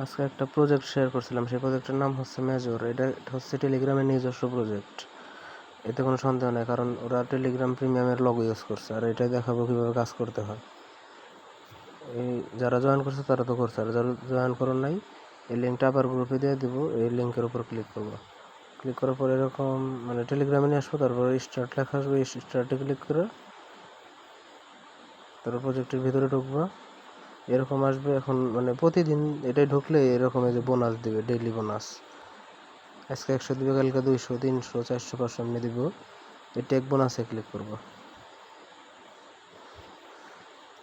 আজকে একটা project share করছিলাম। সেই প্রজেক্টের নাম হচ্ছে মেজর এটা হচ্ছে টেলিগ্রামের নিজস্ব প্রজেক্ট এতে কোনো সন্দেহ নেই, কারণ ওরা টেলিগ্রাম প্রিমিয়ামের লগ ইউজ করছে, আর এটাই দেখাবো কীভাবে কাজ করতে হয়। এই যারা জয়েন করছে তারা তো করছে, আর যারা জয়েন করেন নাই, এই লিঙ্কটা আবার গ্রুপে দিয়ে দিব, এই লিঙ্কের উপর ক্লিক করব। ক্লিক করার পর এরকম মানে টেলিগ্রামে নিয়ে আসব, তারপর স্টার্ট লেখা আসবে স্টার্টে ক্লিক করে তারপর প্রজেক্টের ভিতরে ঢুকবো। এরকম আসবে, এখন মানে প্রতিদিন এটাই ঢুকলে এরকম এই যে বোনাস দিবে ডেইলি বোনাস। আজকে একশো দিবে, কালকে দুইশো, তিনশো, চারশো, পাঁচশো এমনি দিব। এই টেক বোনাসে ক্লিক করব।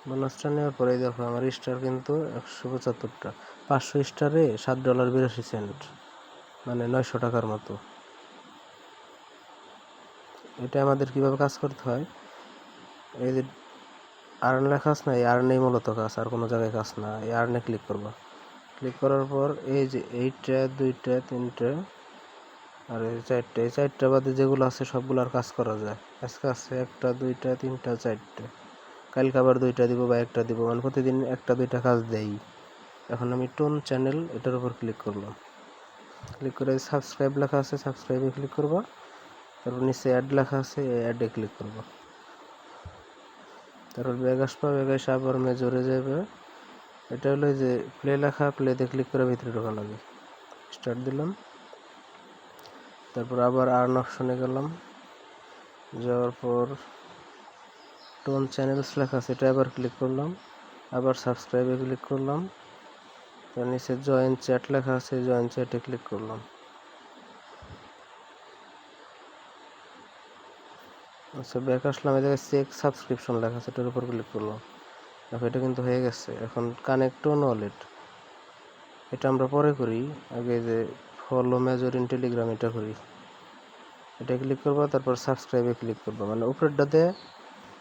বোনাসটা নেওয়ার পরে দেখো, আমার স্টার কিন্তু একশো পঁচাত্তরটা। পাঁচশো স্টারে সাত ডলার বিরাশি সেন্ট মানে নয়শো টাকার মতো। এটা আমাদের কীভাবে কাজ করতে হয়? এই যে আর্ন আছে না? এই আর্নেই মূলত কাজ, আর কোনো জায়গায় কাজ না। এই আর্নে ক্লিক করব। ক্লিক করার পর এই যে এইটা, দুইটা, তিনটে, আর এই চারটে, এই চারটা বাদে যেগুলো আছে সবগুলো আর কাজ করা যায়। আজকে আছে একটা, দুইটা, তিনটা, চারটে। কালকে আবার দুইটা দিব বা একটা দিব। মানে প্রতিদিন একটা, দুইটা কাজ দেই। এখন আমি টোন চ্যানেল এটার উপর ক্লিক করলাম। ক্লিক করে সাবস্ক্রাইব লেখা আছে সাবস্ক্রাইবে ক্লিক করব। তারপর নিচে অ্যাড লেখা আছে অ্যাডে ক্লিক করব। তারপর ব্যাগ আসবা ব্যাগ এসে আবার মেজরে যাবে। এটা হলো যে প্লে লেখা প্লেতে ক্লিক করে ভিতরে ঢোকা লাগে। স্টার্ট দিলাম। তারপর আবার আর্ন অপশনে গেলাম। যাওয়ার পর টোন চ্যানেলস লেখা আছে আবার ক্লিক করলাম। আবার সাবস্ক্রাইবে ক্লিক করলাম। তার নিচে জয়েন চ্যাট লেখা আছে জয়েন চ্যাটে ক্লিক করলাম। আচ্ছা ব্যাক আসলাম। এই জায়গায় চেক সাবস্ক্রিপশন লেখা আছে, এটার উপর ক্লিক করলাম। দেখো, এটা কিন্তু হয়ে গেছে। এখন কানেক্ট অন ওয়ালেট এটা আমরা পরে করি। আগে যে ফলো মেজর ইন টেলিগ্রাম এটা করি। এটা ক্লিক করবা, তারপর সাবস্ক্রাইবে ক্লিক করবা। মানে উপরেরটা দিয়ে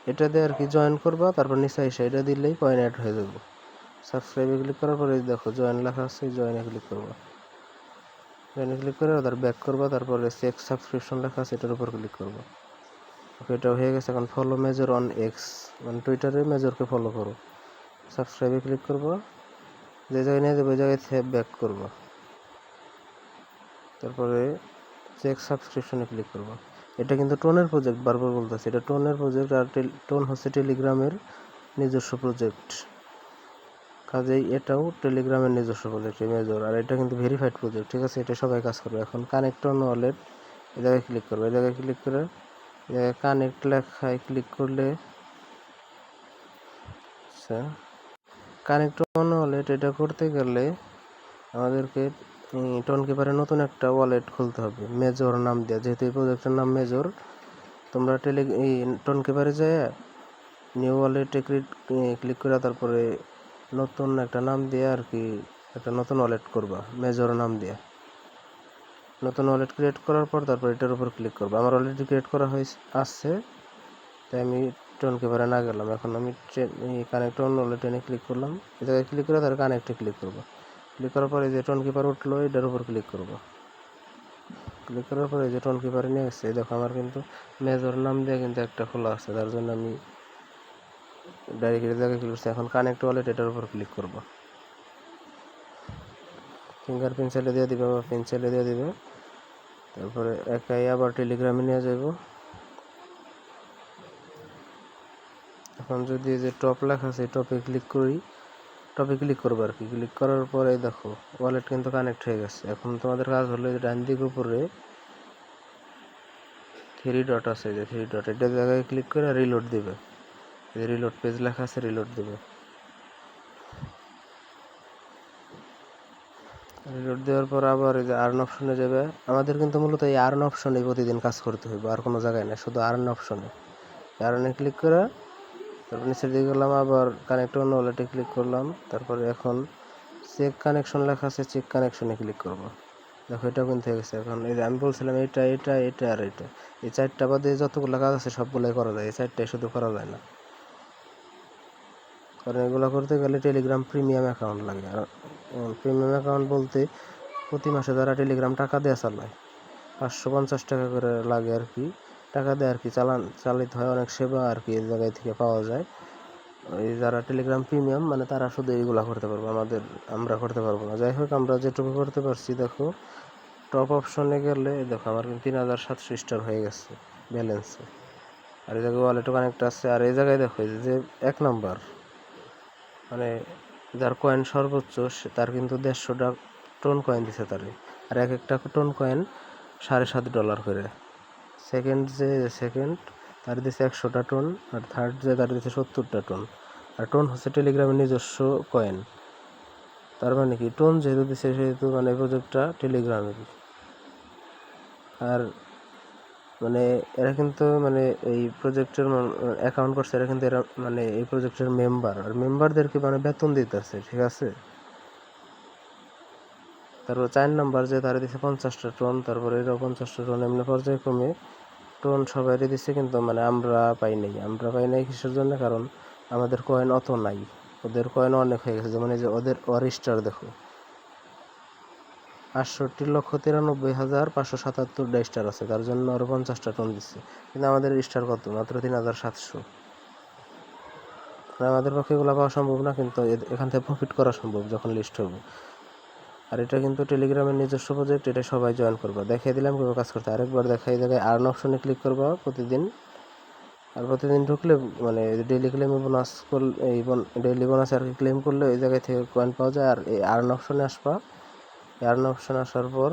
এটা দিয়ে আর কি জয়েন করবা, তারপর নিচে এসে এটা দিলেই কয়েন অ্যাড হয়ে যাবে। সাবস্ক্রাইবে ক্লিক করার পরে দেখো জয়েন লেখা আছে জয়েনে ক্লিক করবা। জয়েনে ক্লিক করে আবার ব্যাক করবা, তারপরে চেক সাবস্ক্রিপশন লেখা আছে, এটার উপর ক্লিক করবা। ওকে, এটা হয়ে গেছে, এখন ফলো মেজর অন এক্স মানে টুইটারে মেজরকে ফলো করো। সাবস্ক্রাইবে ক্লিক করব। যে জায়গায় নিয়ে যাবে, ওই জায়গায় সেভ ব্যাক করব। তারপরে চেক সাবস্ক্রিপশনে ক্লিক করব। এটা কিন্তু টোনের প্রজেক্ট বারবার বলতেছে, এটা টোনের প্রজেক্ট আর টোন হচ্ছে টেলিগ্রামের নিজস্ব প্রজেক্ট কাজেই এটাও টেলিগ্রামের নিজস্ব প্রজেক্ট মেজর আর এটা কিন্তু ভেরিফাইড প্রজেক্ট ঠিক আছে? এটা সবাই কাজ করবে। এখন কানেক্ট অন ওয়ালেট এই জায়গায় ক্লিক করবে। এই জায়গায় ক্লিক করে কানেক্ট লেখায় ক্লিক করলে কানেক্ট অন ওয়ালেট এটা করতে গেলে আমাদেরকে টোন কিপারে নতুন একটা ওয়ালেট খুলতে হবে মেজর নাম দেওয়া যেহেতু এই প্রজেক্টের নাম মেজর তোমরা টেলি এই টোন কিপারে যায় নিউ ওয়ালেটে ক্লিক করে তারপরে নতুন একটা নাম দিয়ে আর কি, একটা নতুন ওয়ালেট করবা মেজর নাম দিয়ে। নতুন ওয়ালেট ক্রিয়েট করার পর তারপর এটার উপর ক্লিক করব। আমার অলরেডি ক্রিয়েট করা হয়েছে আসছে তাই আমি টোন কিপারে না গেলাম। এখন আমি ট্রেন কানেক্ট অন ওয়ালেটে ক্লিক করলাম। এ জায়গায় ক্লিক করে তার কানেক্টে ক্লিক করব। ক্লিক করার পরে যে টোন কিপার উঠল, এটার উপর ক্লিক করব। ক্লিক করার পরে যে টোন কিপারে নিয়ে আসছে দেখো আমার কিন্তু মেজর নাম দিয়ে কিন্তু একটা খোলা আছে। তার জন্য আমি ডাইরেক্ট এর জায়গায় ক্লিক করছি। এখন কানেক্ট ওয়ালেট এটার উপর ক্লিক করব। ফিঙ্গার চালিয়ে দিয়ে দিবে বা পিন চালিয়ে দিয়ে দিবে। তারপরে একাই আবার টেলিগ্রামে নিয়ে যাব এখন যদি যে টপ লেখা আছে টপে ক্লিক করি টপে ক্লিক করব আর কি। ক্লিক করার পরে দেখো ওয়ালেট কিন্তু কানেক্ট হয়ে গেছে। এখন তোমাদের কাজ হলো ডান দিক উপরে থ্রি ডট আছে যে থ্রি ডট এটা জায়গায় ক্লিক করে রিলোড দিবে। রিলোড পেজ লেখা আছে রিলোড দিবে। রিলোড দেওয়ার পর আবার এই যে আর্ন অপশনে যাবে। আমাদের কিন্তু মূলত এই আর্ন অপশনে প্রতিদিন কাজ করতে হবে আর কোনো জায়গায় না শুধু আর্ন অপশনে আর্নে ক্লিক করে তারপর নিচের দিকে গেলাম, আবার কানেক্ট অন্য ওয়ালেটে ক্লিক করলাম। তারপরে এখন চেক কানেকশন লেখা আছে চেক কানেকশনে ক্লিক করব। দেখো, এটাও কিন্তু হয়ে গেছে। এখন এই যে আমি বলছিলাম, এটা এটা এটা আর এটা। এই চারটা বাদে যতগুলো কাজ আছে, সবগুলোই করা যায়। এই চারটাই শুধু করা যায় না। কারণ এগুলো করতে গেলে টেলিগ্রাম প্রিমিয়াম অ্যাকাউন্ট লাগে। আর প্রিমিয়াম অ্যাকাউন্ট বলতে প্রতি মাসে যারা টেলিগ্রাম টাকা দেওয়া চালায়, পাঁচশো পঞ্চাশ টাকা করে লাগে আর কি। টাকা দেয় আর কি চালান, চালিত হয়, অনেক সেবা আর কি এই জায়গায় থেকে পাওয়া যায়। ওই যারা টেলিগ্রাম প্রিমিয়াম মানে তারা শুধু এইগুলা করতে পারব, আমাদের, আমরা করতে পারব না। যাই হোক, আমরা যেটুকু করতে পারছি, দেখো টপ অপশনে গেলে দেখো, আমার কিন্তু তিন হাজার সাতশো স্টার হয়ে গেছে ব্যালেন্সে আর এই জায়গায় ওয়ালেটও কানেক্ট আছে। আর এই জায়গায় দেখো যে এক নাম্বার মানে যার কয়েন সর্বোচ্চ তার কিন্তু দেড়শোটা টোন কয়েন দিছে তারে আর এক একটা টোন কয়েন সাড়ে সাত ডলার করে। সেকেন্ড যে সেকেন্ড তার দিছে একশোটা টোন আর থার্ড যে তার দিছে সত্তরটা টোন আর টোন হচ্ছে টেলিগ্রামের নিজস্ব কয়েন তার মানে কি? টোন যেহেতু দিছে, সেহেতু মানে প্রজেক্টটা টেলিগ্রামের আর মানে এরা কিন্তু মানে এই প্রজেক্টের অ্যাকাউন্ট করছে, এরা কিন্তু এরা মানে এই প্রজেক্টের মেম্বার আর মেম্বারদেরকে মানে বেতন দিতেছে, ঠিক আছে? তারপর চার নাম্বার যে তারা দিছে পঞ্চাশটা টন তারপরে এরাও পঞ্চাশটা টন এমনি পর্যায়ক্রমে টোন সবাই দিছে কিন্তু মানে আমরা পাই নাই। আমরা পাই নাই কিসের জন্য? কারণ আমাদের কয়েন অত নাই। ওদের কয়েন অনেক হয়ে গেছে। যেমন এই যে ওদের অরিস্টার দেখো। আটষট্টি লক্ষ তিরানব্বই হাজার পাঁচশো সাতাত্তরটা স্টার আছে তার জন্য আরও পঞ্চাশটা টোন দিচ্ছে। কিন্তু আমাদের স্টার কত? মাত্র তিন হাজার সাতশো। আমাদের পক্ষে এগুলো পাওয়া সম্ভব না, কিন্তু এখান থেকে প্রফিট করা সম্ভব যখন লিস্ট হবে। আর এটা কিন্তু টেলিগ্রামের নিজস্ব প্রজেক্ট এটা সবাই জয়েন করবা। দেখিয়ে দিলাম কীভাবে কাজ করতে আরেকবার দেখা এই জায়গায় আর্ন অপশনে ক্লিক করবা প্রতিদিন। আর প্রতিদিন ঢুকলে মানে ডেইলি ক্লেমে বোনাস করলে, এই ডেইলি বোনাস আর কি ক্লেম করলে, ওই জায়গায় থেকে কয়েন পাওয়া যায়। আর এই আর্ন অপশনে আসবা। এই অপশন আসার পর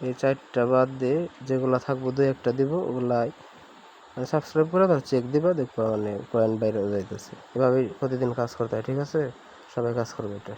এই চারটা বাদ দিয়ে যেগুলো থাকব দুই একটা দিব, ওগুলাই মানে সাবস্ক্রাইব করে তার চেক দিবা, দেখবা মানে কয়েন বাইরে যাইতেছে। এভাবেই প্রতিদিন কাজ করতে হয়, ঠিক আছে? সবাই কাজ করবে এটা।